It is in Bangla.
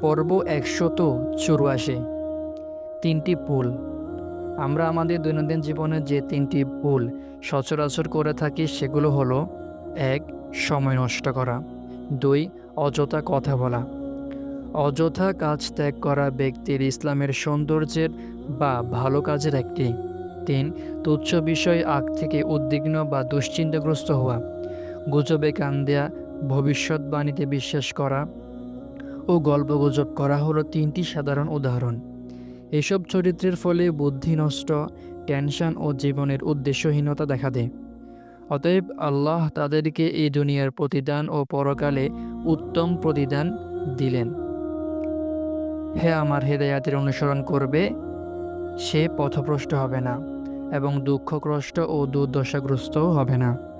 পর্ব একশত চুরাশি। তিনটি ভুল। আমরা আমাদের দৈনন্দিন জীবনে যে তিনটি ভুল সচরাচর করে থাকি সেগুলো হলো, এক, সময় নষ্ট করা। দুই, অযথা কথা বলা। অযথা কাজ ত্যাগ করা ব্যক্তির ইসলামের সৌন্দর্যের বা ভালো কাজের একটি। তিন, তুচ্ছ বিষয় আগ থেকে উদ্বিগ্ন বা দুশ্চিন্তাগ্রস্ত হওয়া। গুজবে কান দেয়া ভবিষ্যৎবাণীতে বিশ্বাস করা ও গল্পগুজব করা হলো তিনটি সাধারণ উদাহরণ। এসব চরিত্রের ফলে বুদ্ধি নষ্ট, টেনশন ও জীবনের উদ্দেশ্যহীনতা দেখা দেয়। অতএব আল্লাহ তাদেরকে এই দুনিয়ার প্রতিদান ও পরকালে উত্তম প্রতিদান দিলেন। হে আমার হেদায়াতের অনুসরণ করবে, সে পথভ্রষ্ট হবে না এবং দুঃখগ্রস্ত ও দুর্দশাগ্রস্তও হবে না।